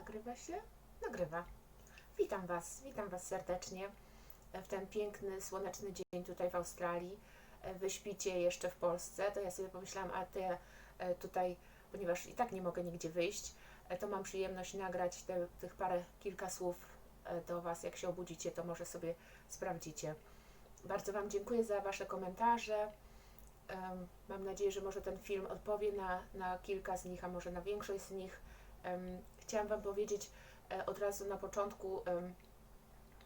Nagrywa się? Nagrywa. Witam Was, witam Was serdecznie w ten piękny, słoneczny dzień tutaj w Australii. Wy śpicie jeszcze w Polsce, to ja sobie pomyślałam, a ty e, tutaj, ponieważ i tak nie mogę nigdzie wyjść, e, to mam przyjemność nagrać te, tych parę, kilka słów e, do Was. Jak się obudzicie, to może sobie sprawdzicie. Bardzo Wam dziękuję za Wasze komentarze. Mam nadzieję, że może ten film odpowie na, na kilka z nich, a może na większość z nich. Chciałam Wam powiedzieć e, od razu na początku,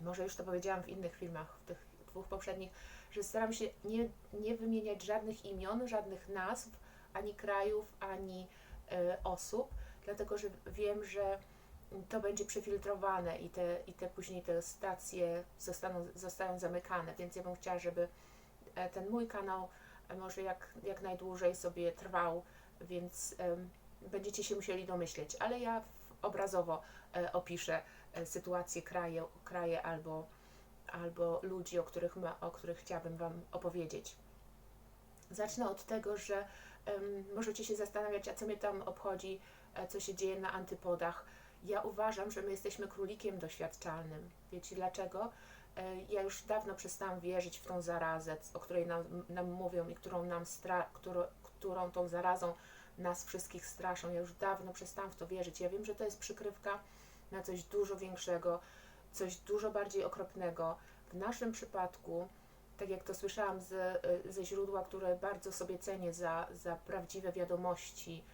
może już to powiedziałam w innych filmach, w tych dwóch poprzednich, że staram się nie, nie wymieniać żadnych imion, żadnych nazw, ani krajów, ani e, osób, dlatego że wiem, że to będzie przefiltrowane i te, i te później te stacje zostaną, zostają zamykane, więc ja bym chciała, żeby e, ten mój kanał może jak, jak najdłużej sobie trwał, więc będziecie się musieli domyśleć, ale ja obrazowo e, opiszę e, sytuację, kraje, kraje albo, albo ludzi, o których, ma, o których chciałabym Wam opowiedzieć. Zacznę od tego, że em, możecie się zastanawiać, a co mnie tam obchodzi, e, co się dzieje na antypodach. Ja uważam, że my jesteśmy królikiem doświadczalnym. Wiecie dlaczego? Ja już dawno przestałam wierzyć w tą zarazę, o której nam, nam mówią i którą nam stra- którą, którą tą zarazą nas wszystkich straszą. Ja już dawno przestałam w to wierzyć. Ja wiem, że to jest przykrywka na coś dużo większego, coś dużo bardziej okropnego. W naszym przypadku, tak jak to słyszałam z, ze źródła, które bardzo sobie cenię za, za prawdziwe wiadomości,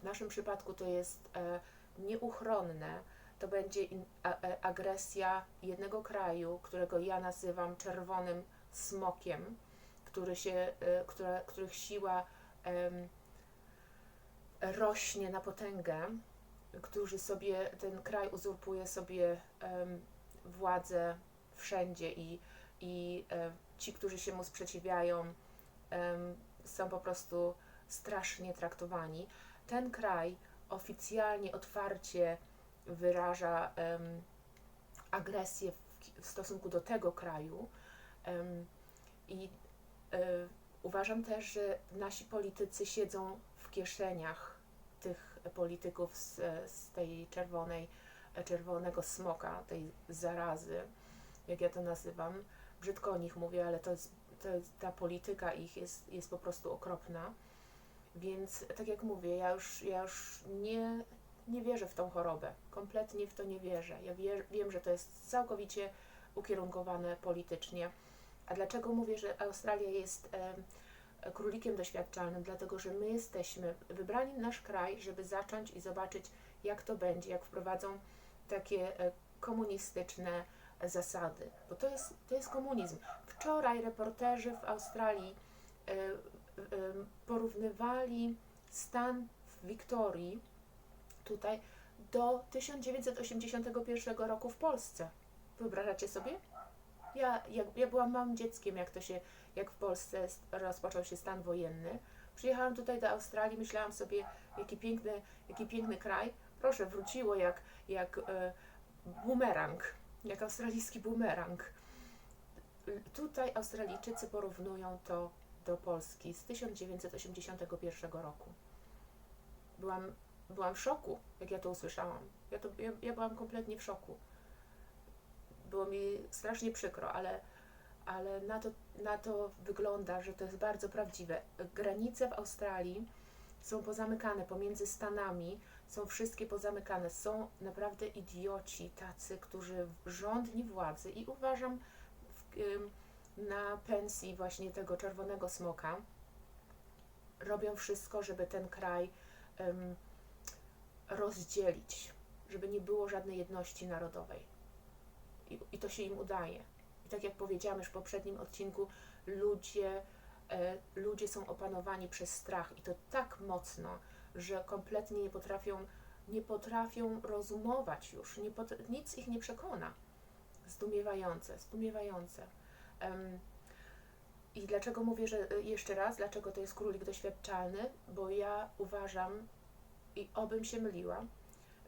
w naszym przypadku to jest e, nieuchronne. To będzie a, agresja jednego kraju, którego ja nazywam czerwonym smokiem, który się, e, które, których siła rośnie na potęgę, którzy sobie, ten kraj uzurpuje sobie em, władzę wszędzie i, i e, ci, którzy się mu sprzeciwiają, em, są po prostu strasznie traktowani. Ten kraj oficjalnie, otwarcie wyraża em, agresję w, w stosunku do tego kraju em, i e, uważam też, że nasi politycy siedzą w kieszeniach polityków z, z tej czerwonej, czerwonego smoka, tej zarazy, jak ja to nazywam. Brzydko o nich mówię, ale to jest, to ta polityka ich jest, jest po prostu okropna. Więc tak jak mówię, ja już, ja już nie, nie wierzę w tą chorobę. Kompletnie w to nie wierzę. Ja wie, wiem, że to jest całkowicie ukierunkowane politycznie. A dlaczego mówię, że Australia jest królikiem doświadczalnym? Dlatego, że my jesteśmy, wybrani nasz kraj, żeby zacząć i zobaczyć, jak to będzie, jak wprowadzą takie e, komunistyczne zasady. Bo to jest, to jest komunizm. Wczoraj reporterzy w Australii e, e, porównywali stan w Wiktorii tutaj do 1981 roku w Polsce. Wyobrażacie sobie? Ja, ja, ja byłam małym dzieckiem, jak to się, jak w Polsce rozpoczął się stan wojenny. Przyjechałam tutaj do Australii, myślałam sobie, jaki piękny, jaki piękny kraj. Proszę, wróciło jak, jak e, bumerang, jak australijski bumerang. Tutaj Australijczycy porównują to do Polski z 1981 roku. Byłam, byłam w szoku, jak ja to usłyszałam. Ja, to, ja, ja byłam kompletnie w szoku. Było mi strasznie przykro, ale, ale na, to, na to wygląda, że to jest bardzo prawdziwe. Granice w Australii są pozamykane pomiędzy stanami, są wszystkie pozamykane. Są naprawdę idioci tacy, którzy rządni władzy i uważam w, na pensji właśnie tego czerwonego smoka robią wszystko, żeby ten kraj ym, rozdzielić, żeby nie było żadnej jedności narodowej. I, to się im udaje. I tak jak powiedziałam już w poprzednim odcinku, ludzie, e, ludzie są opanowani przez strach i to tak mocno, że kompletnie nie potrafią, nie potrafią rozumować już, nie pot- nic ich nie przekona. Zdumiewające, zdumiewające. Em, I dlaczego mówię, że y, jeszcze raz, dlaczego to jest królik doświadczalny? Bo ja uważam, i obym się myliła,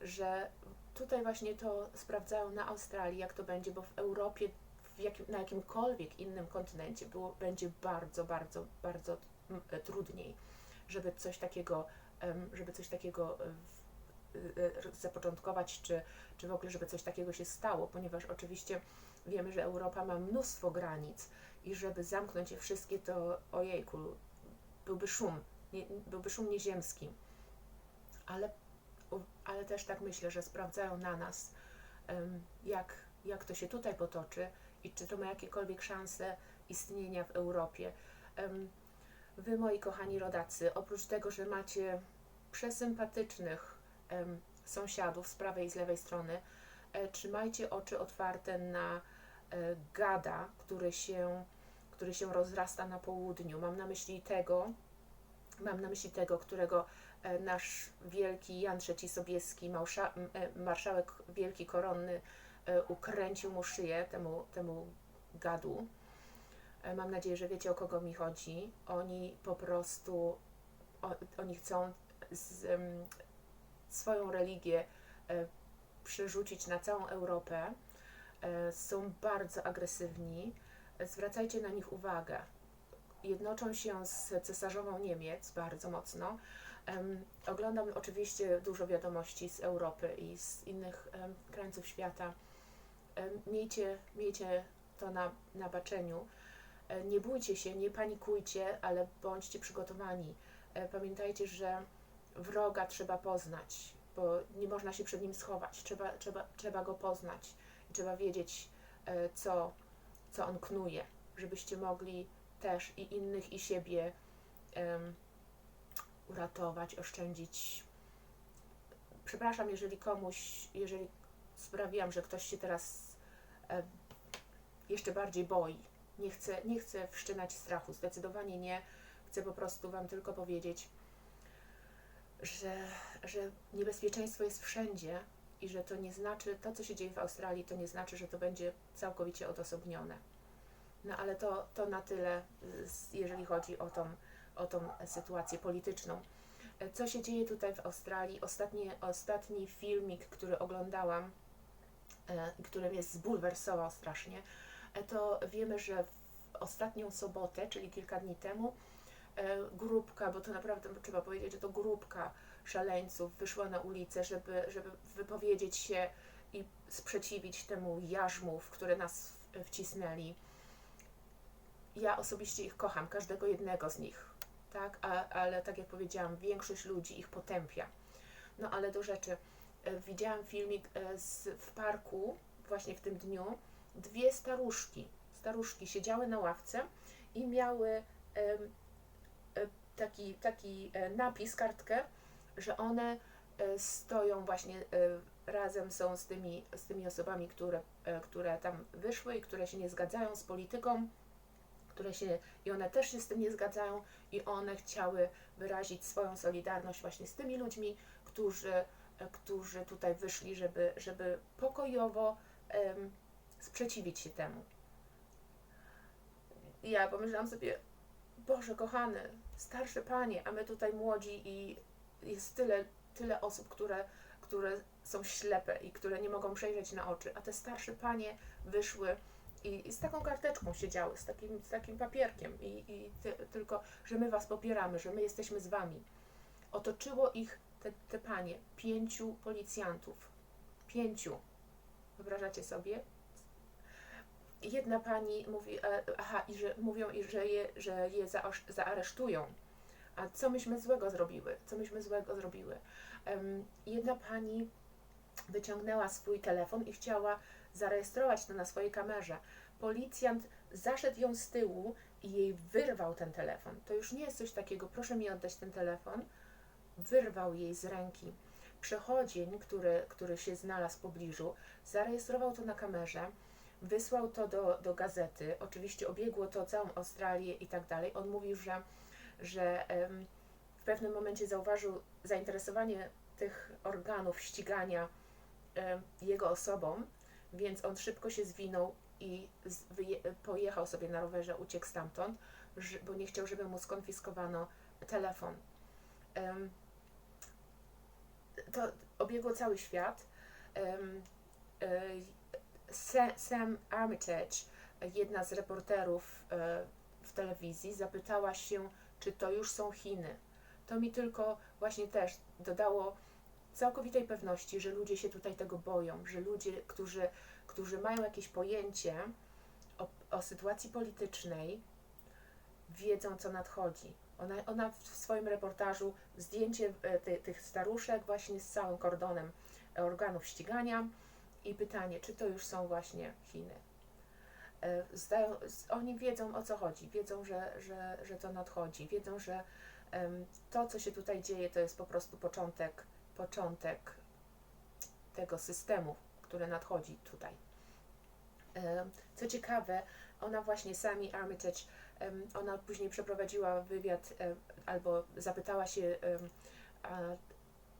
że tutaj właśnie to sprawdzają na Australii, jak to będzie, bo w Europie, w jakim, na jakimkolwiek innym kontynencie było, będzie bardzo, bardzo, bardzo mm, e, trudniej, żeby coś takiego, żeby coś takiego e, y, zapoczątkować, czy, czy w ogóle, żeby coś takiego się stało, ponieważ oczywiście wiemy, że Europa ma mnóstwo granic i żeby zamknąć je wszystkie, to ojejku, byłby szum, nie, byłby szum nieziemski. Ale, ale też tak myślę, że sprawdzają na nas, jak, jak to się tutaj potoczy i czy to ma jakiekolwiek szanse istnienia w Europie. Wy, moi kochani rodacy, oprócz tego, że macie przesympatycznych sąsiadów z prawej i z lewej strony, e, trzymajcie oczy otwarte na e, gada, który się, który się rozrasta na południu. Mam na myśli tego, mam na myśli tego, którego e, nasz wielki Jan III Sobieski, małsza, e, marszałek wielki koronny, e, ukręcił mu szyję temu, temu gadu. Mam nadzieję, że wiecie o kogo mi chodzi. Oni po prostu, oni chcą z, em, swoją religię e, przerzucić na całą Europę. Są bardzo agresywni. Zwracajcie na nich uwagę. Jednoczą się z cesarzową Niemiec bardzo mocno. Oglądam oczywiście dużo wiadomości z Europy i z innych krańców świata. Miejcie, miejcie to na, na baczeniu. E, Nie bójcie się, nie panikujcie, ale bądźcie przygotowani. E, Pamiętajcie, że wroga trzeba poznać, bo nie można się przed nim schować. Trzeba, trzeba, trzeba go poznać i trzeba wiedzieć, e, co, co on knuje, żebyście mogli też i innych, i siebie em, uratować, oszczędzić. Przepraszam, jeżeli komuś, jeżeli sprawiłam, że ktoś się teraz jeszcze bardziej boi. Nie chcę, nie chcę wszczynać strachu, zdecydowanie nie. Chcę po prostu Wam tylko powiedzieć, że, że niebezpieczeństwo jest wszędzie i że to nie znaczy, to co się dzieje w Australii, to nie znaczy, że to będzie całkowicie odosobnione. No ale to, to na tyle, jeżeli chodzi o tą, o tą sytuację polityczną. E, Co się dzieje tutaj w Australii? Ostatni, ostatni filmik, który oglądałam, e, który mnie zbulwersował strasznie, e, to wiemy, że w ostatnią sobotę, czyli kilka dni temu, grupka, bo to naprawdę trzeba powiedzieć, że to grupka szaleńców wyszła na ulicę, żeby, żeby wypowiedzieć się i sprzeciwić temu jarzmu, w które nas wcisnęli. Ja osobiście ich kocham, każdego jednego z nich, tak? A, ale tak jak powiedziałam, większość ludzi ich potępia. No ale do rzeczy. E, Widziałam filmik e, z, w parku właśnie w tym dniu. Dwie staruszki, staruszki siedziały na ławce i miały e, taki, taki napis, kartkę, że one stoją właśnie razem są z tymi, z tymi osobami, które, które tam wyszły i które się nie zgadzają z polityką, które się i one też się z tym nie zgadzają i one chciały wyrazić swoją solidarność właśnie z tymi ludźmi, którzy, e, którzy tutaj wyszli, żeby, żeby pokojowo em, sprzeciwić się temu. I Ja pomyślałam sobie, Boże kochany, starsze panie, a my tutaj młodzi i jest tyle, tyle osób, które, które są ślepe i które nie mogą przejrzeć na oczy, a te starsze panie wyszły i, i z taką karteczką siedziały, z takim, z takim papierkiem i, i ty, tylko, że my was popieramy, że my jesteśmy z wami. Otoczyło ich te, te panie, pięciu policjantów. Pięciu. Wyobrażacie sobie? Jedna pani mówi, e, aha, i że mówią, i że je, że je zaosz- zaaresztują. A co myśmy złego zrobiły? Co myśmy złego zrobiły? Em, jedna pani wyciągnęła swój telefon i chciała zarejestrować to na swojej kamerze. Policjant zaszedł ją z tyłu i jej wyrwał ten telefon. To już nie jest coś takiego, proszę mi oddać ten telefon. Wyrwał jej z ręki. Przechodzień, który, który się znalazł w pobliżu, zarejestrował to na kamerze, wysłał to do, do gazety. Oczywiście obiegło to całą Australię i tak dalej. On mówił, że, że w pewnym momencie zauważył zainteresowanie tych organów ścigania jego osobą, więc on szybko się zwinął i pojechał sobie na rowerze, uciekł stamtąd, bo nie chciał, żeby mu skonfiskowano telefon. To obiegło cały świat. E, Sa- Sam Armitage, jedna z reporterów e, w telewizji, zapytała się, czy to już są Chiny. To mi tylko właśnie też dodało całkowitej pewności, że ludzie się tutaj tego boją, że ludzie, którzy, którzy mają jakieś pojęcie o, o sytuacji politycznej, wiedzą, co nadchodzi. Ona, ona w swoim reportażu zdjęcie e, ty, tych staruszek właśnie z całym kordonem organów ścigania i pytanie, czy to już są właśnie Chiny. E, Zdają, oni wiedzą o co chodzi, wiedzą, że, że, że to nadchodzi, wiedzą, że to, co się tutaj dzieje, to jest po prostu początek, początek tego systemu, który nadchodzi tutaj. Em, Co ciekawe, ona właśnie sami Armitage, ona później przeprowadziła wywiad em, albo zapytała się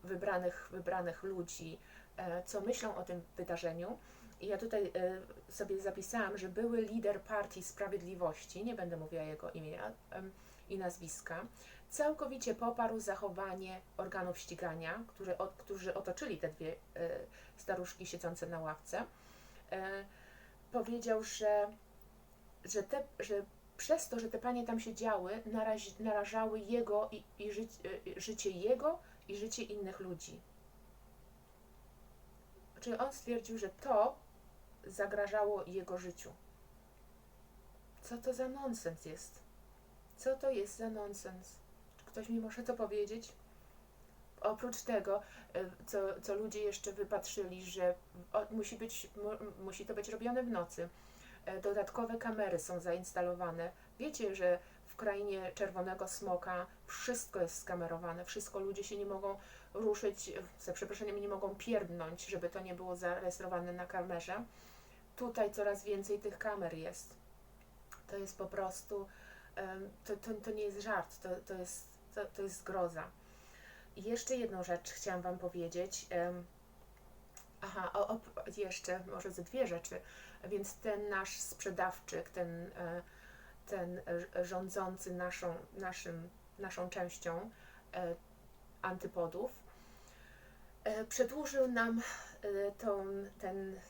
wybranych, wybranych ludzi, e, co myślą o tym wydarzeniu. I ja tutaj e, sobie zapisałam, że były lider Partii Sprawiedliwości, nie będę mówiła jego imienia i nazwiska, całkowicie poparł zachowanie organów ścigania, które, o, którzy otoczyli te dwie e, staruszki siedzące na ławce. E, powiedział, że, że, te, że przez to, że te panie tam siedziały, narazi, narażały jego i, i ży, e, życie jego i życie innych ludzi. Czyli on stwierdził, że to zagrażało jego życiu. Co to za nonsens jest? Co to jest za nonsens? Ktoś mi może to powiedzieć? Oprócz tego, e, co, co ludzie jeszcze wypatrzyli, że musi, być, mu, musi to być robione w nocy. E, Dodatkowe kamery są zainstalowane. Wiecie, że w krainie czerwonego smoka wszystko jest skamerowane, wszystko ludzie się nie mogą ruszyć, e, za przeproszeniem nie mogą pierdnąć, żeby to nie było zarejestrowane na kamerze. Tutaj coraz więcej tych kamer jest. To jest po prostu, em, to, to, to nie jest żart, to, to, jest, to, to jest groza. I jeszcze jedną rzecz chciałam Wam powiedzieć. Aha, o, o, jeszcze może ze dwie rzeczy. Więc ten nasz sprzedawczyk, ten, e, ten rządzący naszą, naszym, naszą częścią e, antypodów, e, przedłużył nam tą, ten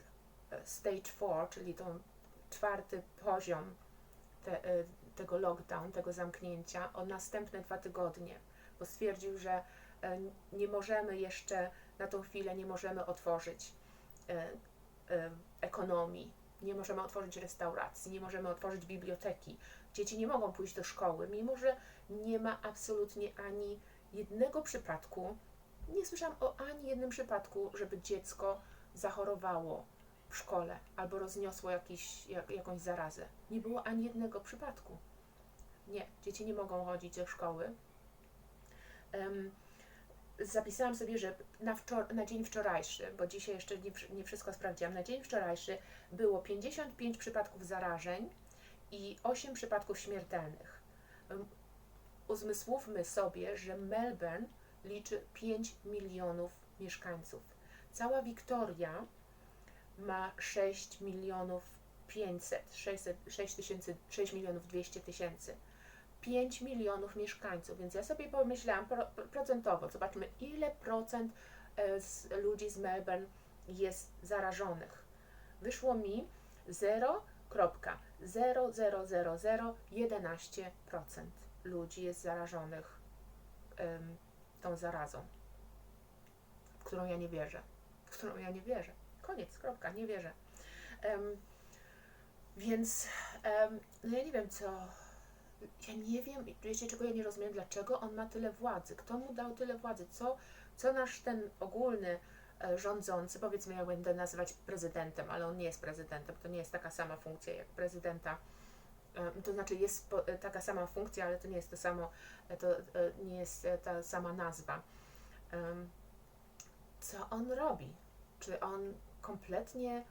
stage 4, czyli tą czwarty poziom te, tego lockdown, tego zamknięcia o następne dwa tygodnie, bo stwierdził, że e, nie możemy jeszcze na tą chwilę nie możemy otworzyć e, e, ekonomii, nie możemy otworzyć restauracji, nie możemy otworzyć biblioteki. Dzieci nie mogą pójść do szkoły, mimo że nie ma absolutnie ani jednego przypadku, nie słyszałam o ani jednym przypadku, żeby dziecko zachorowało w szkole albo rozniosło jakiś, jak, jakąś zarazę. Nie było ani jednego przypadku. Nie, dzieci nie mogą chodzić do szkoły. Em, zapisałam sobie, że na, wczor- na dzień wczorajszy, bo dzisiaj jeszcze nie, nie wszystko sprawdziłam, na dzień wczorajszy było 55 przypadków zarażeń i 8 przypadków śmiertelnych. Em, Uzmysłówmy sobie, że Melbourne liczy 5 milionów mieszkańców. Cała Wiktoria ma 6 milionów 500, 600, 6 tysięcy, 6 milionów 200 tysięcy. 5 milionów mieszkańców, więc ja sobie pomyślałam pro, procentowo, zobaczmy ile procent e, z ludzi z Melbourne jest zarażonych. Wyszło mi 0,000011% ludzi jest zarażonych em, tą zarazą, w którą ja nie wierzę, w którą ja nie wierzę. Koniec, kropka, nie wierzę. Em, więc em, no ja nie wiem co, ja nie wiem, wiecie czego ja nie rozumiem, dlaczego on ma tyle władzy, kto mu dał tyle władzy, co, co nasz ten ogólny e, rządzący, powiedzmy ja będę nazywać prezydentem, ale on nie jest prezydentem, to nie jest taka sama funkcja jak prezydenta, to znaczy jest e, taka sama funkcja, ale to nie jest to samo, e, to e, nie jest ta sama nazwa. Co on robi? Czy on kompletnie,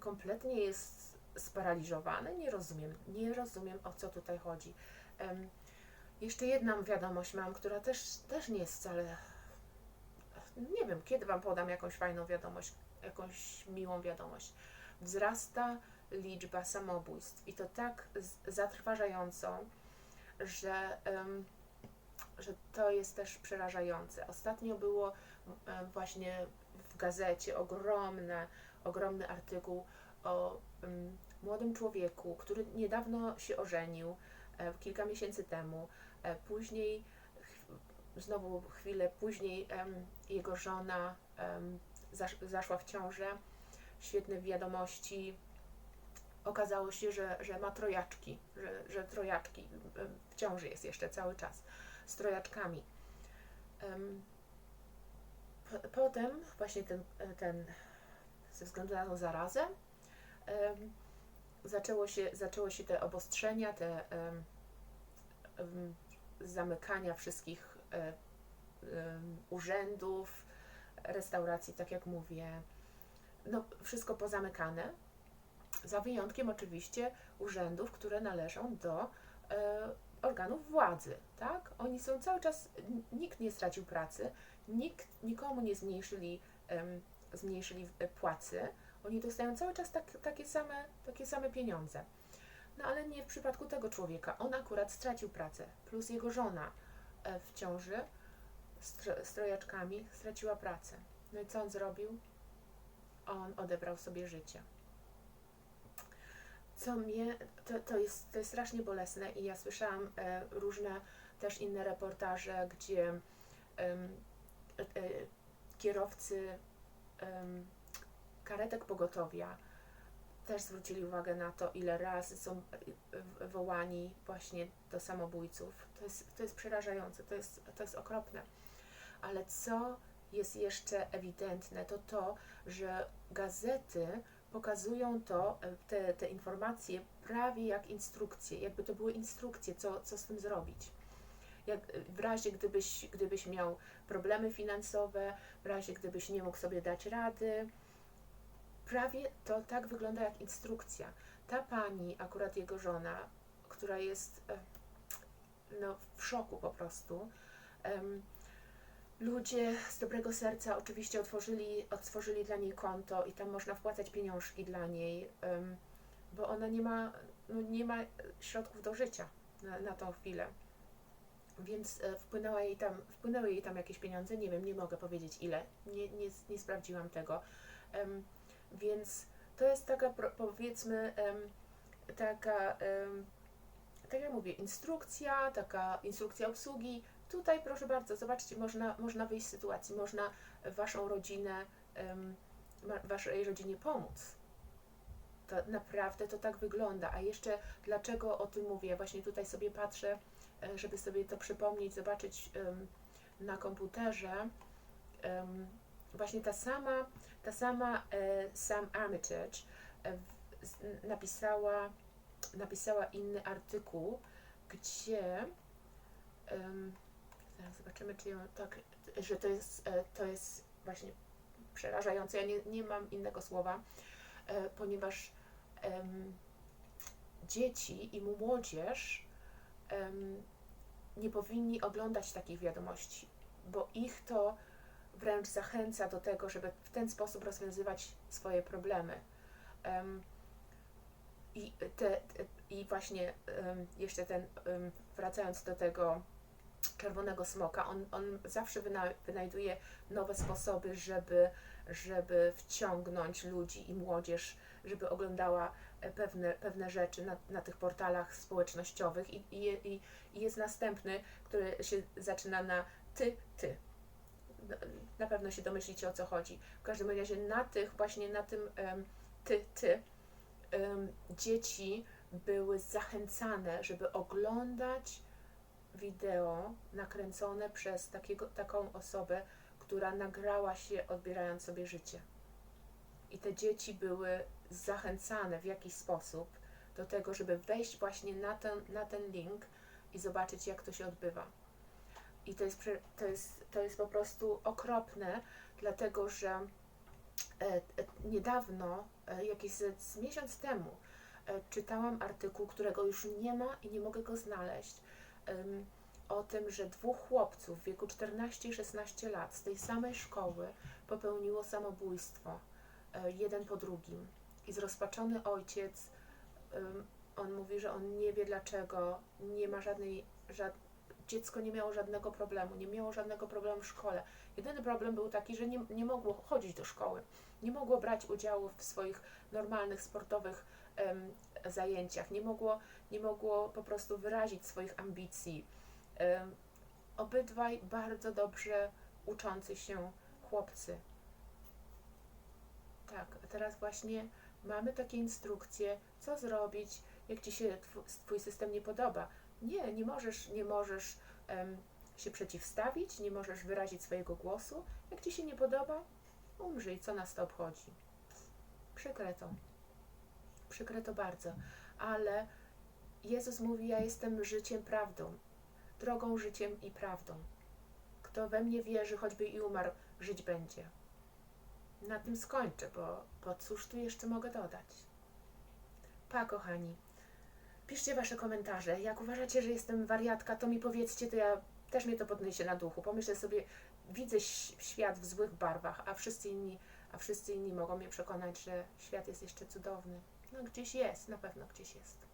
kompletnie jest sparaliżowany? Nie rozumiem, nie rozumiem o co tutaj chodzi. Em, Jeszcze jedną wiadomość mam, która też, też nie jest wcale. Nie wiem, kiedy Wam podam jakąś fajną wiadomość, jakąś miłą wiadomość. Wzrasta liczba samobójstw i to tak zatrważająco, że, em, że to jest też przerażające. Ostatnio było em, właśnie gazecie ogromne, ogromny artykuł o em, młodym człowieku, który niedawno się ożenił, e, kilka miesięcy temu. E, Później ch- znowu chwilę później jego żona zasz, zaszła w ciążę. Świetne wiadomości. Okazało się, że, że ma trojaczki, że, że trojaczki w ciąży jest jeszcze cały czas z trojaczkami. Potem właśnie ten, ten ze względu na tą zarazę zaczęło się, zaczęło się te obostrzenia, te zamykania wszystkich e, urzędów, restauracji, tak jak mówię. No, wszystko pozamykane. Za wyjątkiem oczywiście urzędów, które należą do e, organów władzy, tak? Oni są cały czas, nikt nie stracił pracy, nikt, nikomu nie zmniejszyli, em, zmniejszyli e, płacy, oni dostają cały czas tak, takie, same, takie same pieniądze. No ale nie w przypadku tego człowieka. On akurat stracił pracę, plus jego żona e, w ciąży z, tro- z trojaczkami straciła pracę. No i co on zrobił? On odebrał sobie życie. Co mnie, to, to, jest, to jest strasznie bolesne i ja słyszałam e, różne też inne reportaże, gdzie e, e, kierowcy karetek pogotowia też zwrócili uwagę na to, ile razy są e, wołani właśnie do samobójców. To jest, to jest przerażające, to jest, to jest okropne. Ale co jest jeszcze ewidentne, to to, że gazety pokazują to, e, te, te informacje prawie jak instrukcje, jakby to były instrukcje, co, co z tym zrobić. Jak, w razie gdybyś, gdybyś miał problemy finansowe, w razie gdybyś nie mógł sobie dać rady, prawie to tak wygląda jak instrukcja. Ta pani, akurat jego żona, która jest e, no, w szoku po prostu, em, ludzie z dobrego serca oczywiście otworzyli, otworzyli dla niej konto i tam można wpłacać pieniążki dla niej, bo ona nie ma, no, nie ma środków do życia na, na tą chwilę. Więc e, wpłynęła jej tam, wpłynęły jej tam jakieś pieniądze, nie wiem, nie mogę powiedzieć ile, nie, nie, nie sprawdziłam tego. Więc to jest taka, powiedzmy, taka, tak jak mówię, instrukcja, taka instrukcja obsługi. Tutaj, proszę bardzo, zobaczcie, można, można wyjść z sytuacji, można waszą rodzinę, waszej rodzinie pomóc. To naprawdę to tak wygląda. A jeszcze dlaczego o tym mówię? Właśnie tutaj sobie patrzę, e, żeby sobie to przypomnieć, zobaczyć na komputerze. Właśnie ta sama, ta sama e, Sam Armitage e, napisała, napisała inny artykuł, gdzie em, zobaczymy, czy ją tak, że to jest, e, to jest właśnie przerażające. Ja nie, nie mam innego słowa, e, ponieważ em, dzieci i młodzież em, nie powinni oglądać takich wiadomości, bo ich to wręcz zachęca do tego, żeby w ten sposób rozwiązywać swoje problemy. Em, I, te, te, I właśnie em, jeszcze ten, em, wracając do tego czerwonego smoka, on, on zawsze wyna, wynajduje nowe sposoby, żeby, żeby wciągnąć ludzi i młodzież, żeby oglądała e, pewne, pewne rzeczy na, na tych portalach społecznościowych i, i, i, jest następny, który się zaczyna na ty, ty. Na- pewno się domyślicie o co chodzi. W każdym razie na tych, właśnie na tym em, ty, ty, em, dzieci były zachęcane, żeby oglądać wideo nakręcone przez takiego, taką osobę, która nagrała się odbierając sobie życie. I te dzieci były zachęcane w jakiś sposób do tego, żeby wejść właśnie na ten, na ten link i zobaczyć, jak to się odbywa. I to jest, to jest, to jest po prostu okropne, dlatego że e, e, niedawno, e, jakiś z, miesiąc temu, czytałam artykuł, którego już nie ma i nie mogę go znaleźć, o tym, że dwóch chłopców w wieku 14 i 16 lat z tej samej szkoły popełniło samobójstwo, e, jeden po drugim. I zrozpaczony ojciec, on mówi, że on nie wie dlaczego, nie ma żadnej, żad... dziecko nie miało żadnego problemu, nie miało żadnego problemu w szkole. Jedyny problem był taki, że nie, nie mogło chodzić do szkoły, nie mogło brać udziału w swoich normalnych sportowych em, zajęciach, nie mogło, nie mogło po prostu wyrazić swoich ambicji. Obydwaj bardzo dobrze uczący się chłopcy. Tak, teraz właśnie mamy takie instrukcje, co zrobić, jak ci się tw- twój system nie podoba. Nie, nie możesz, nie możesz em, się przeciwstawić, nie możesz wyrazić swojego głosu. Jak ci się nie podoba, umrzyj, co nas to obchodzi. Przykre to. Przykre to bardzo. Ale Jezus mówi, ja jestem życiem, prawdą. Drogą, życiem i prawdą. Kto we mnie wierzy, choćby i umarł, żyć będzie. Na tym skończę, bo, bo cóż tu jeszcze mogę dodać? Pa, kochani. Piszcie wasze komentarze. Jak uważacie, że jestem wariatka, to mi powiedzcie, to ja też mnie to podniesie na duchu. Pomyślę sobie, widzę świat w złych barwach, a wszyscy inni, a wszyscy inni mogą mnie przekonać, że świat jest jeszcze cudowny. No gdzieś jest, na pewno gdzieś jest.